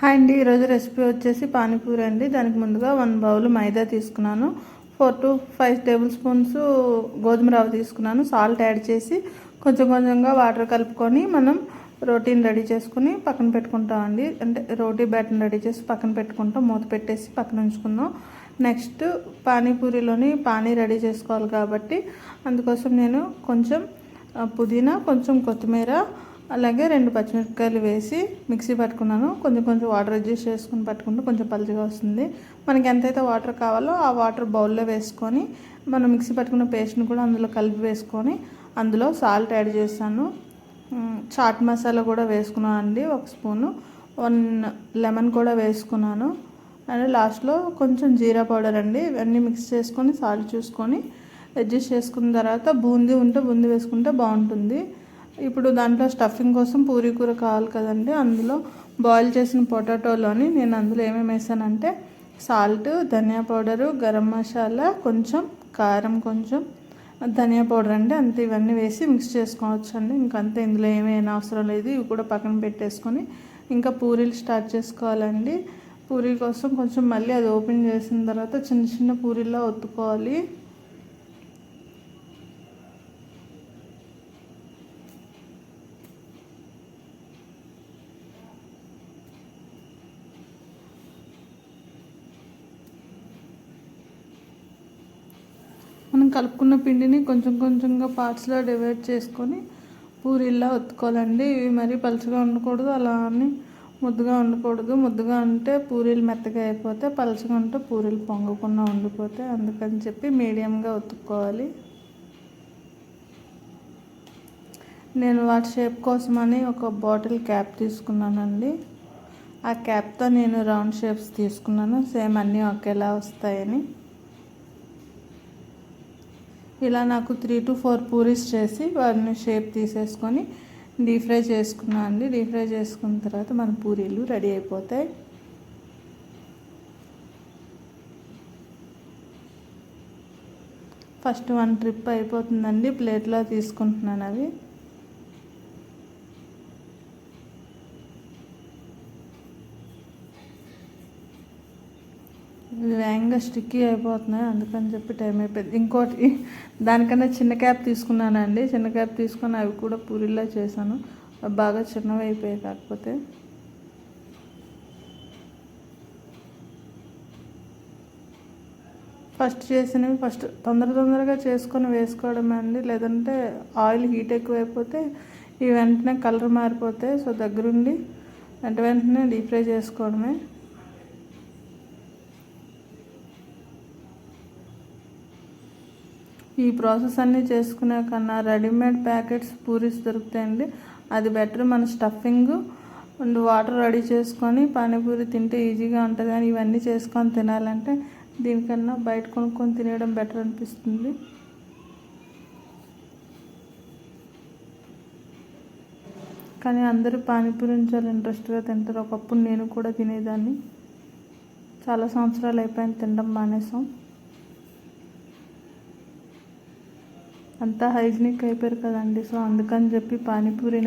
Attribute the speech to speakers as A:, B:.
A: Hi అండి ఈరోజు recipe వచ్చేసి పానీపూరి అండి. దానికి ముందుగా వన్ బౌల్ మైదా తీసుకున్నాను. Four to five tablespoons గోధుమ రవ్వ తీసుకున్నాను. సాల్ట్ యాడ్ చేసి కొంచెం కొంచెంగా వాటర్ కలుపుకొని మనం రోటీని రెడీ చేసుకుని పక్కన పెట్టుకుంటామండి అంటే రోటీ బ్యాటర్ని రెడీ చేసి పక్కన పెట్టుకుంటాం. మూత పెట్టేసి పక్కన ఉంచుకుందాం. నెక్స్ట్ పానీపూరిలోని పానీ రెడీ చేసుకోవాలి కాబట్టి అందుకోసం నేను కొంచెం పుదీనా కొంచెం కొత్తిమీర అలాగే రెండు పచ్చిమిరపకాయలు వేసి మిక్సీ పట్టుకున్నాను. కొంచెం కొంచెం వాటర్ అడ్జస్ట్ చేసుకుని పట్టుకుంటే కొంచెం పలుచగా వస్తుంది. మనకి ఎంతైతే వాటర్ కావాలో ఆ వాటర్ బౌల్లో వేసుకొని మనం మిక్సీ పట్టుకున్న పేస్ట్ని కూడా అందులో కలిపి వేసుకొని అందులో సాల్ట్ యాడ్ చేశాను. చాట్ మసాలా కూడా వేసుకున్నాను అండి ఒక స్పూను. వన్ లెమన్ కూడా వేసుకున్నాను. అండ్ లాస్ట్లో కొంచెం జీరా పౌడర్ అండి. ఇవన్నీ మిక్స్ చేసుకొని సాల్ట్ చూసుకొని అడ్జస్ట్ చేసుకున్న తర్వాత బూందీ ఉంటే బూందీ వేసుకుంటే బాగుంటుంది. ఇప్పుడు దాంట్లో స్టఫింగ్ కోసం పూరీ కూర కావాలి కదండి. అందులో బాయిల్ చేసిన పొటాటోలోని నేను అందులో ఏమేమి వేసానంటే సాల్ట్ ధనియా పౌడరు గరం మసాలా కొంచెం కారం కొంచెం ధనియా పౌడర్ అండి. అంతే ఇవన్నీ వేసి మిక్స్ చేసుకోవచ్చు అండి ఇంకంతే ఇందులో ఏమైనా అవసరం లేదు. ఇవి కూడా పక్కన పెట్టేసుకొని ఇంకా పూరీలు స్టార్ట్ చేసుకోవాలండి. పూరీ కోసం కొంచెం మళ్ళీ అది ఓపెన్ చేసిన తర్వాత చిన్న చిన్న పూరీలా ఒత్తుకోవాలి. కలుపుకున్న పిండిని కొంచెం కొంచెంగా పార్ట్స్లో డివైడ్ చేసుకొని పూరీలా ఒత్తుకోవాలండి. ఇవి మరీ పలుచగా ఉండకూడదు. అలా అని ముద్దుగా ఉండకూడదు. ముద్దుగా ఉంటే పూరీలు మెత్తగా అయిపోతే పలుచగా ఉంటే పూరీలు పొంగకుండా ఉండిపోతే అందుకని చెప్పి మీడియంగా ఒత్తుకోవాలి. నేను వాటి షేప్ కోసమని ఒక బాటిల్ క్యాప్ తీసుకున్నానండి. ఆ క్యాప్తో నేను రౌండ్ షేప్స్ తీసుకున్నాను. సేమ్ అన్నీ ఒకేలా వస్తాయని. ఇలా నాకు త్రీ టు ఫోర్ పూరీస్ చేసి వాటిని షేప్ తీసేసుకొని డీప్ ఫ్రై చేసుకున్నాను అండి. డీప్ ఫ్రై చేసుకున్న తర్వాత మన పూరీలు రెడీ అయిపోతాయి. ఫస్ట్ వన్ ట్రిప్ అయిపోతుందండి. ప్లేట్లో తీసుకుంటున్నాను అవి. వేగంగా స్టిక్కీ అయిపోతున్నాయి. అందుకని చెప్పి టైం అయిపోయింది. ఇంకోటి దానికన్నా చిన్న క్యాప్ తీసుకున్నానండి. చిన్న క్యాప్ తీసుకొని అవి కూడా పూరిలా చేశాను. బాగా చిన్నవి అయిపోయాయి కాకపోతే. ఫస్ట్ చేసినవి ఫస్ట్ తొందర తొందరగా చేసుకొని వేసుకోవడమే అండి. లేదంటే ఆయిల్ హీట్ ఎక్కువైపోతే ఈ వెంటనే కలర్ మారిపోతాయి సో దగ్గరుండి వెంట వెంటనే డీప్ ఫ్రై చేసుకోవడమే. ఈ ప్రాసెస్ అన్నీ చేసుకునే కన్నా రెడీమేడ్ ప్యాకెట్స్ పూరీస్ దొరుకుతాయండి. అది బెటర్ మన స్టఫింగ్ అండ్ వాటర్ రెడీ చేసుకొని పానీపూరి తింటే ఈజీగా ఉంటుంది. కానీ ఇవన్నీ చేసుకొని తినాలంటే దీనికన్నా బయట కొనుక్కొని తినేయడం బెటర్ అనిపిస్తుంది. కానీ అందరూ పానీపూరి చాలా ఇంట్రెస్ట్గా తింటారు. ఒకప్పుడు నేను కూడా తినేదాన్ని. చాలా సంవత్సరాలు అయిపోయింది తినడం మానేసాం. అంతా హైజీనిక్ అయిపోయారు కదండి. సో అందుకని చెప్పి పానీపూరి